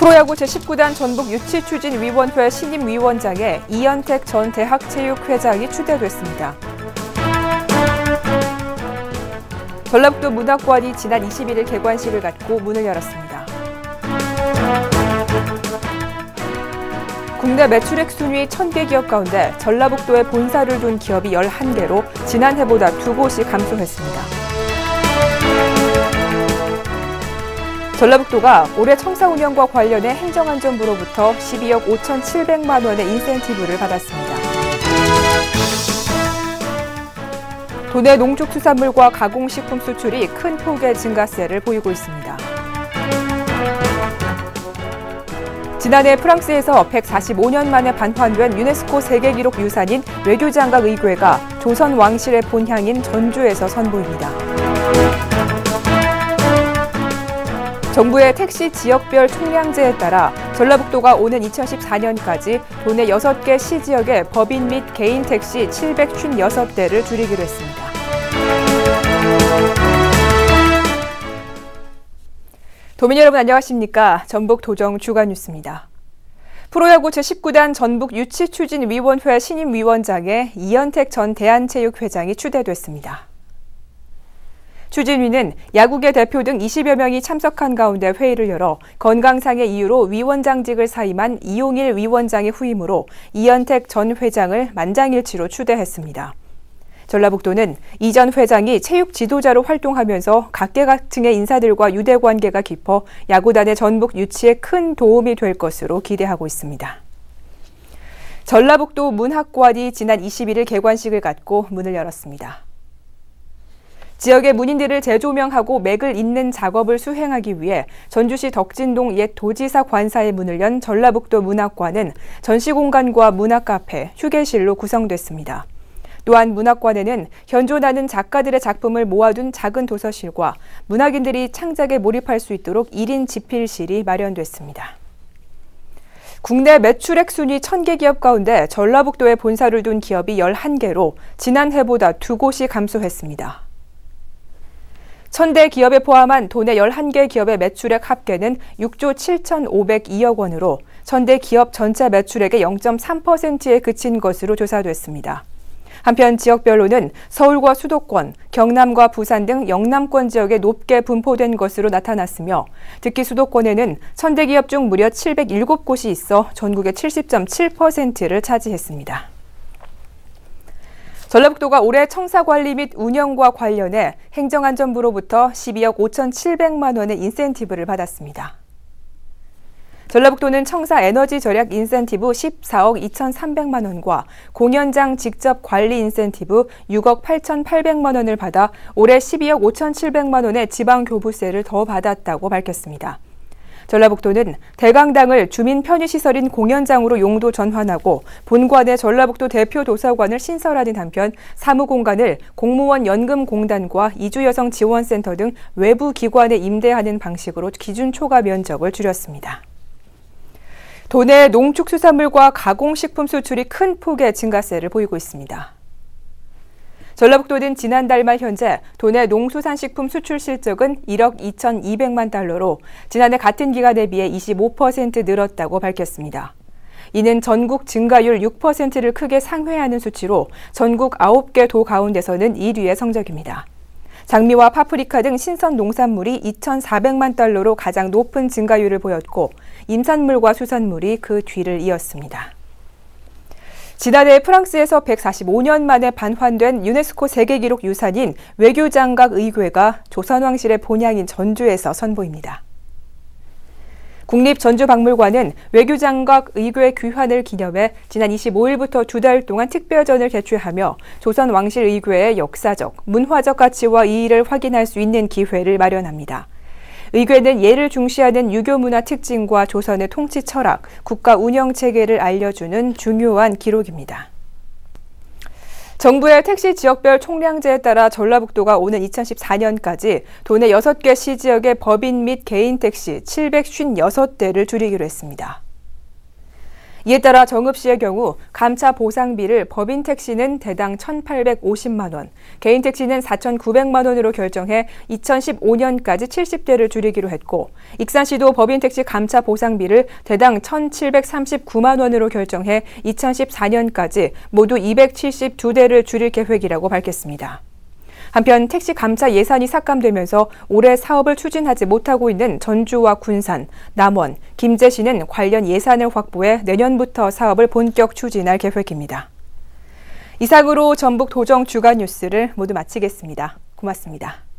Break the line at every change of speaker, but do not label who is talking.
프로야구 제19단 전북 유치추진위원회 신임위원장에 이현택 전 대학체육회장이 추대됐습니다. 전라북도 문학관이 지난 21일 개관식을 갖고 문을 열었습니다. 국내 매출액 순위 1000개 기업 가운데 전라북도에 본사를 둔 기업이 11개로 지난해보다 두 곳이 감소했습니다. 전라북도가 올해 청사 운영과 관련해 행정안전부로부터 12억 5,700만 원의 인센티브를 받았습니다. 도내 농축수산물과 가공식품 수출이 큰 폭의 증가세를 보이고 있습니다. 지난해 프랑스에서 145년 만에 반환된 유네스코 세계기록 유산인 외교장각 의궤가 조선 왕실의 본향인 전주에서 선보입니다. 정부의 택시 지역별 총량제에 따라 전라북도가 오는 2014년까지 도내 6개 시지역에 법인 및 개인 택시 756대를 줄이기로 했습니다. 도민 여러분 안녕하십니까? 전북 도정 주간 뉴스입니다. 프로야구 제19단 전북 유치추진위원회 신임위원장에 이현택 전 대한체육회장이 추대됐습니다. 추진위는 야구계 대표 등 20여 명이 참석한 가운데 회의를 열어 건강상의 이유로 위원장직을 사임한 이용일 위원장의 후임으로 이현택 전 회장을 만장일치로 추대했습니다. 전라북도는 이 전 회장이 체육 지도자로 활동하면서 각계각층의 인사들과 유대 관계가 깊어 야구단의 전북 유치에 큰 도움이 될 것으로 기대하고 있습니다. 전라북도 문학관이 지난 21일 개관식을 갖고 문을 열었습니다. 지역의 문인들을 재조명하고 맥을 잇는 작업을 수행하기 위해 전주시 덕진동 옛 도지사 관사의 문을 연 전라북도 문학관은 전시공간과 문학카페, 휴게실로 구성됐습니다. 또한 문학관에는 현존하는 작가들의 작품을 모아둔 작은 도서실과 문학인들이 창작에 몰입할 수 있도록 1인 집필실이 마련됐습니다. 국내 매출액 순위 1000개 기업 가운데 전라북도에 본사를 둔 기업이 11개로 지난해보다 두 곳이 감소했습니다. 천대 기업에 포함한 도내 11개 기업의 매출액 합계는 6조 7,502억 원으로 천대 기업 전체 매출액의 0.3%에 그친 것으로 조사됐습니다. 한편 지역별로는 서울과 수도권, 경남과 부산 등 영남권 지역에 높게 분포된 것으로 나타났으며 특히 수도권에는 천대 기업 중 무려 707곳이 있어 전국의 70.7%를 차지했습니다. 전라북도가 올해 청사관리 및 운영과 관련해 행정안전부로부터 12억 5,700만 원의 인센티브를 받았습니다. 전라북도는 청사 에너지 절약 인센티브 14억 2,300만 원과 공연장 직접 관리 인센티브 6억 8,800만 원을 받아 올해 12억 5,700만 원의 지방 교부세를 더 받았다고 밝혔습니다. 전라북도는 대강당을 주민 편의시설인 공연장으로 용도 전환하고 본관의 전라북도 대표 도서관을 신설하는 한편 사무공간을 공무원 연금공단과 이주여성지원센터 등 외부 기관에 임대하는 방식으로 기준 초과 면적을 줄였습니다. 도내 농축수산물과 가공식품 수출이 큰 폭의 증가세를 보이고 있습니다. 전라북도는 지난달 말 현재 도내 농수산식품 수출 실적은 1억 2,200만 달러로 지난해 같은 기간에 비해 25% 늘었다고 밝혔습니다. 이는 전국 증가율 6%를 크게 상회하는 수치로 전국 9개 도 가운데서는 1위의 성적입니다. 장미와 파프리카 등 신선 농산물이 2,400만 달러로 가장 높은 증가율을 보였고 임산물과 수산물이 그 뒤를 이었습니다. 지난해 프랑스에서 145년 만에 반환된 유네스코 세계기록 유산인 외교장각 의궤가 조선왕실의 본향인 전주에서 선보입니다. 국립전주박물관은 외교장각 의궤 귀환을 기념해 지난 25일부터 두 달 동안 특별전을 개최하며 조선 왕실 의궤의 역사적, 문화적 가치와 이의를 확인할 수 있는 기회를 마련합니다. 의궤는 예를 중시하는 유교 문화 특징과 조선의 통치 철학, 국가 운영 체계를 알려주는 중요한 기록입니다. 정부의 택시 지역별 총량제에 따라 전라북도가 오는 2014년까지 도내 6개 시지역의 법인 및 개인 택시 756대를 줄이기로 했습니다. 이에 따라 정읍시의 경우 감차 보상비를 법인 택시는 대당 1,850만 원, 개인 택시는 4,900만 원으로 결정해 2015년까지 70대를 줄이기로 했고 익산 시도 법인 택시 감차 보상비를 대당 1,739만 원으로 결정해 2014년까지 모두 272대를 줄일 계획이라고 밝혔습니다. 한편 택시 감차 예산이 삭감되면서 올해 사업을 추진하지 못하고 있는 전주와 군산, 남원, 김제시는 관련 예산을 확보해 내년부터 사업을 본격 추진할 계획입니다. 이상으로 전북 도정 주간 뉴스를 모두 마치겠습니다. 고맙습니다.